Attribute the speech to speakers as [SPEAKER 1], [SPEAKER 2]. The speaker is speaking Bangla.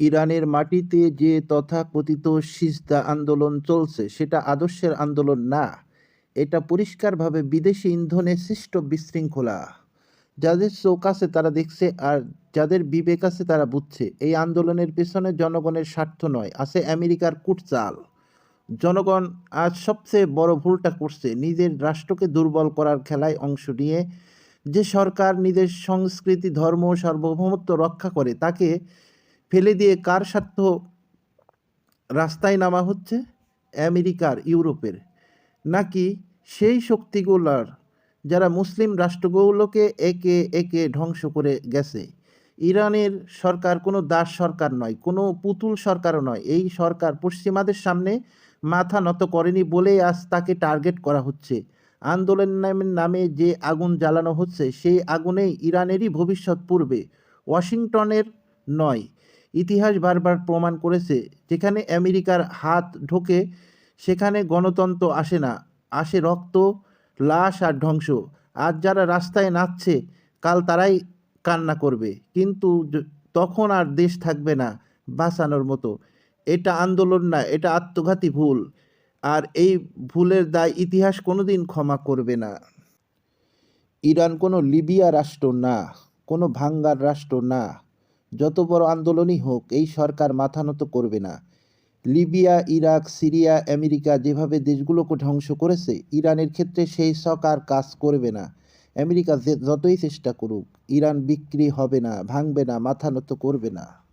[SPEAKER 1] ইরানের মাটিতে যে তথাকথিত সিজদা আন্দোলন চলছে, সেটা আদর্শের আন্দোলন না। এটা পরিষ্কারভাবে বিদেশি ইন্ধনে সৃষ্ট বিশৃঙ্খলা। যাদের চোখ আছে তারা দেখছে আর যাদের বিবেক আছে তারা বুঝছে। এই আন্দোলনের পেছনে জনগণের স্বার্থ নয়, আছে আমেরিকার কুটচাল। জনগণ আজ সবচেয়ে বড় ভুলটা করছে, নিজের রাষ্ট্রকে দুর্বল করার খেলায় অংশ নিয়ে। যে সরকার নিজের সংস্কৃতি, ধর্ম, সার্বভৌমত্ব রক্ষা করে, তাকে ফেলে দিয়ে কার স্বার্থ রাস্তায় নামা হচ্ছে? আমেরিকার, ইউরোপের। নাকি সেই শক্তিগুলার যারা মুসলিম রাষ্ট্রগুলোকে একে একে ধ্বংস করে গেছে? ইরানের সরকার কোনো দাস সরকার নয়, কোনো পুতুল সরকারও নয়। এই সরকার পশ্চিমাদের সামনে মাথা নত করেনি বলেই আজ তাকে টার্গেট করা হচ্ছে। আন্দোলনের নামে- যে আগুন জ্বালানো হচ্ছে, সেই আগুনেই ইরানেরই ভবিষ্যৎ পূর্বে। ওয়াশিংটনের নয় ইতিহাস বারবার প্রমাণ করেছে, যেখানে আমেরিকার হাত ঢোকে, সেখানে গণতন্ত্র আসে না। আসে রক্ত, লাশ আর ধ্বংস। আজ যারা রাস্তায় নাচছে, কাল তারাই কান্না করবে। কিন্তু তখন আর দেশ থাকবে না বাঁচানোর মতো। এটা আন্দোলন না, এটা আত্মঘাতী ভুল। আর এই ভুলের দায় ইতিহাস কোনোদিন ক্ষমা করবে না। ইরান কোনো লিবিয়া রাষ্ট্র না, কোনো ভাঙ্গার রাষ্ট্র না। যত বড় আন্দোলনই হোক, এই সরকার মাথা নত করবে না। লিবিয়া, ইরাক, সিরিয়া, আমেরিকা যেভাবে দেশগুলোকে ধ্বংস করেছে, ইরানের ক্ষেত্রে সেই সরকার কাজ করবে না। আমেরিকা যতই চেষ্টা করুক, ইরান বিক্রি হবে না, ভাঙবে না, মাথা নত করবে না।